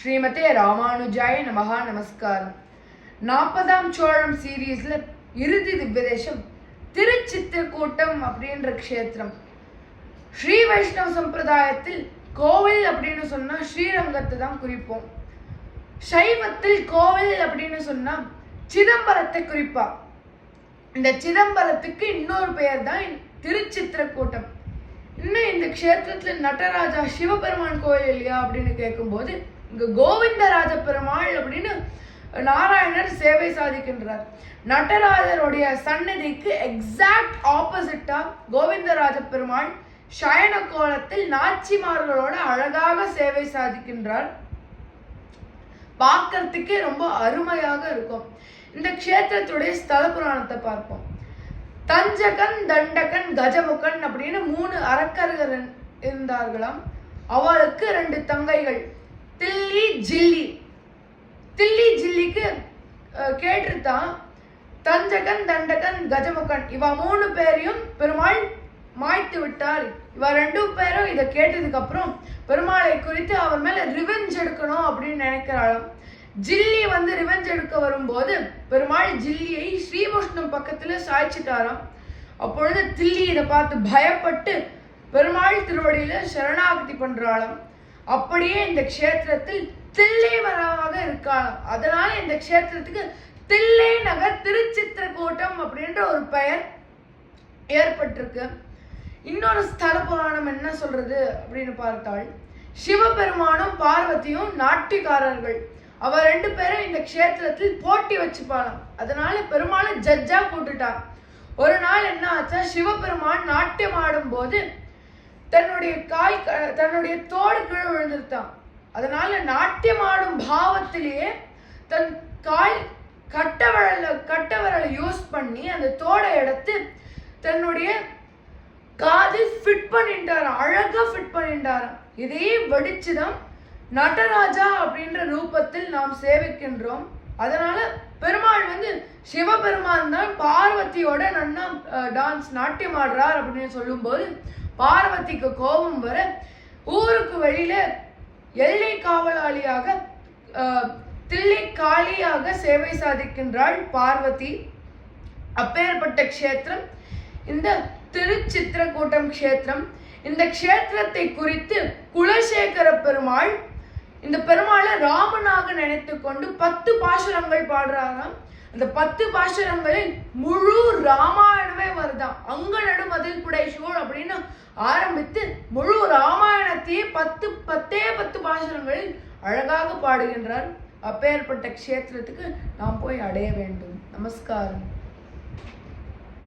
ஸ்ரீமதே ராமானுஜாய நமகா நமஸ்காரம். நாற்பதாம் சோழம் சீரீஸில் இறுதி திவ்யதேசம் திருச்சித்திரக்கூட்டம் அப்படின்ற க்ஷேத்திரம். ஸ்ரீ வைஷ்ணவ சம்பிரதாயத்தில் கோவில் அப்படின்னு சொன்னால் ஸ்ரீரங்கத்தை தான் குறிப்போம். சைவத்தில் கோவில் அப்படின்னு சொன்னால் சிதம்பரத்தை குறிப்பா. இந்த சிதம்பரத்துக்கு இன்னொரு பெயர் தான் திருச்சித்திரக்கூட்டம். இன்னும் இந்த க்ஷேத்திரத்தில் நடராஜா சிவபெருமான் கோயில் இல்லையா அப்படின்னு கேட்கும்போது இங்க கோவிந்தராஜ பெருமாள் அப்படின்னு நாராயணர் சேவை சாதிக்கின்றார். நடராஜருடைய சன்னதிக்கு எக்ஸாக்ட் ஆப்போசிட்டா கோவிந்தராஜ பெருமாள் சயன கோலத்தில் நாச்சிமார்களோட அழகாக சேவை சாதிக்கின்றார். பார்க்கறதுக்கே ரொம்ப அருமையாக இருக்கும். இந்த க்ஷேத்திரத்துடைய ஸ்தல புராணத்தை பார்ப்போம். தஞ்சகன் தண்டகன் கஜமுகன் அப்படின்னு மூணு அரக்கர்கள் இருந்தார்களாம். அவளுக்கு ரெண்டு தங்கைகள். தில்லி ஜில்லி. தில்லி ஜில்லிக்கு அஹ், தஞ்சகன் தண்டகன் கஜமுகன். இவ மூணு பேரையும் பெருமாள் மாய்த்து விட்டார். இவ ரெண்டு பேரும் இதை கேட்டதுக்கு அப்புறம் பெருமாளை குறித்து அவர் மேல ரிவெஞ்ச் எடுக்கணும் அப்படின்னு நினைக்கிறாளாம். ஜில்லி வந்து ரிவெஞ்ச் எடுக்க வரும்போது பெருமாள் ஜில்லியை ஸ்ரீமுஷ்ணம் பக்கத்துல சாய்ச்சிட்டாராம். அப்பொழுது தில்லி இதை பார்த்து பயப்பட்டு பெருமாள் திருவடியில சரணாகதி பண்றாளாம். அப்படியே இந்த க்ஷேத்திரத்தில் தில்லை மரமாக இருக்காளாம் அதனால இந்த க்ஷேத்திரத்துக்கு தில்லை நகர் திருச்சித்திரக்கூட்டம் அப்படின்ற ஒரு பெயர் ஏற்பட்டிருக்கு. இன்னொரு ஸ்தல புராணம் என்ன சொல்றது அப்படின்னு பார்த்தால் சிவபெருமானும் பார்வதியும் நாட்டியக்காரர்கள் அவ ரெண்டு பேரும் இந்த க்ஷேத்திரத்தில் போட்டி வச்சுப்பாளாம். அதனால பெருமாளை ஜட்ஜா கூட்டுட்டான் ஒரு நாள் என்ன ஆச்சா சிவபெருமான் நாட்டியம் ஆடும் போது தன்னுடைய காய் க- தன்னுடைய தோடு கீழே விழுந்துருத்தான். அதனால நாட்டியம் ஆடும் பாவத்திலேயே தன் கால் கட்டவரல கட்டவரலை யூஸ் பண்ணி அந்த தோடை எடுத்து தன்னுடைய காதில் ஃபிட் பண்ணிட்டாராம். அழகா ஃபிட் பண்ணிட்டாராம். இதே வெடிச்சுதான் நடராஜா அப்படின்ற ரூபத்தில் நாம் சேவிக்கின்றோம். அதனால பெருமாள் வந்து சிவபெருமான் தான் பார்வதியோட நன்னா டான்ஸ் நாட்டியம் ஆடுறார் அப்படின்னு சொல்லும்போது பார்வதிக்கு கோபம் வர ஊருக்கு வெளியில எல்லை காவலாளியாக தில்லை காளியாக சேவை சாதிக்கின்றாள் பார்வதி. அப்பேற்பட்ட க்ஷேத்திரம் இந்த திருச்சித்திரக்கூட்டம் க்ஷேத்திரம் இந்த க்ஷேத்திரத்தை குறித்து குலசேகர பெருமாள் இந்த பெருமாளை ராமனாக நினைத்து கொண்டு பத்து பாசுரங்கள் பாடுறாராம். அந்த பத்து பாசுரங்களில் முழு ராமாயணமே வருதான் அங்க நடுமதில் புடை அப்படின்னு ஆரம்பித்து முழு ராமாயணத்தையே பத்து பத்தே பத்து பாசுரங்களில் அழகாக பாடுகின்றார். அப்பேற்பட்ட க்ஷேத்திரத்துக்கு நாம் போய் அடைய வேண்டும். நமஸ்காரம்.